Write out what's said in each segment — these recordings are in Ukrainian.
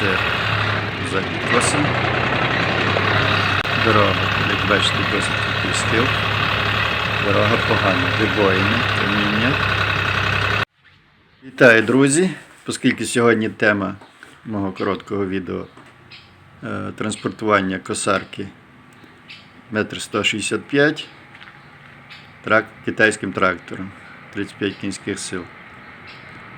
Оце за косом. Дорога, як бачите, досить такий. Дорога погана, вибоїни, каміння. Вітаю, друзі! Оскільки сьогодні тема мого короткого відео е, транспортування косарки 1,165 м трак, китайським трактором 35 кінських сил.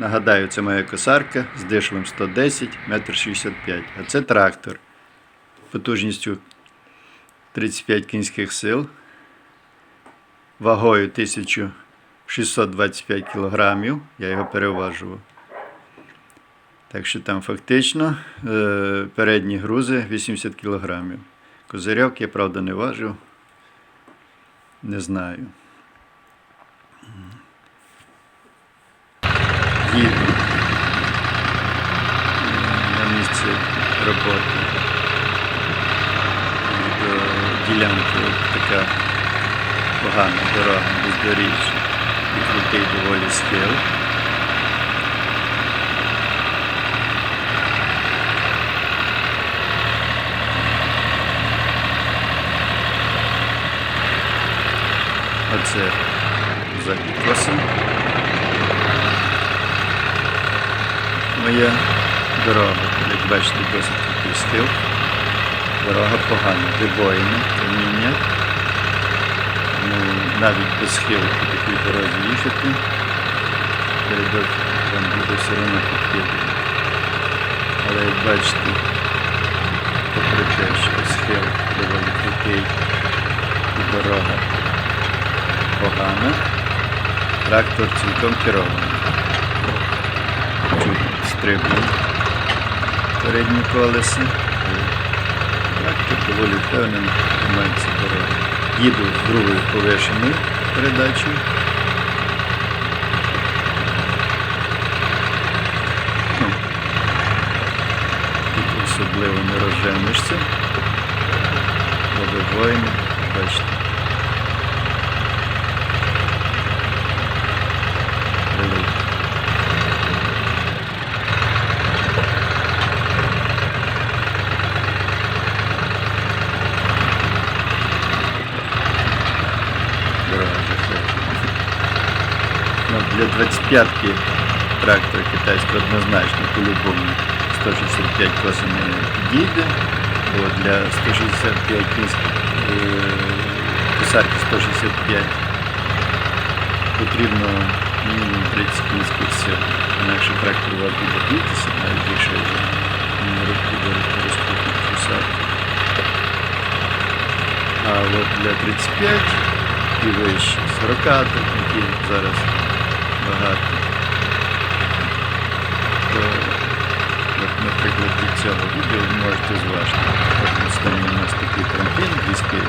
Нагадаю, це моя косарка з дишевим 110 1,65 м. А це трактор потужністю 35 кінських сил, вагою 1625 кг. Я його переважував. Так що там фактично е, передні грузи 80 кг. Козирьок я, правда, не важив. Не знаю. Їду на місце роботи. До ділянки така погана дорога бездоріжжя. І крутий доволі схил. Оце за підкосом. Моя дорога, як бачите, досить такий схил. Дорога погана, вибоїни, каміння. Ну, навіть без схилу по такій дорозі їхати. Передок вам буде все одно підкидати. Але як бачите, що схил доволі крутий і дорога погана, трактор цілком керований. Стрибнув передні колеса. Трактор доволі впевнений, тримається дороги. Їду з другою повишеною передачею. Ну, Тут особливо не розженешся. Бо бачите. Ну, для 25-ки трактора китайського однозначно по-любому 165 коса не підійде, для 165 кінських е, косарки 165 потрібно мінімум 30 кінських сил. Інакше трактор вас буде битися, навіть якщо не розпутник косарки. А от для 35 і вище 40 які зараз багато. То, от, наприклад, від цього відео ви можете зважити. От останній у нас такий трамплін військовий.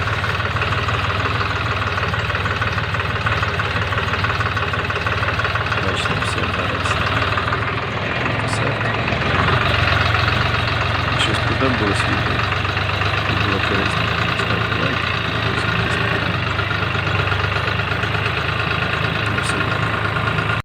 Бачите, все зараз. Все. Якщо сподобалось відео, було корисно.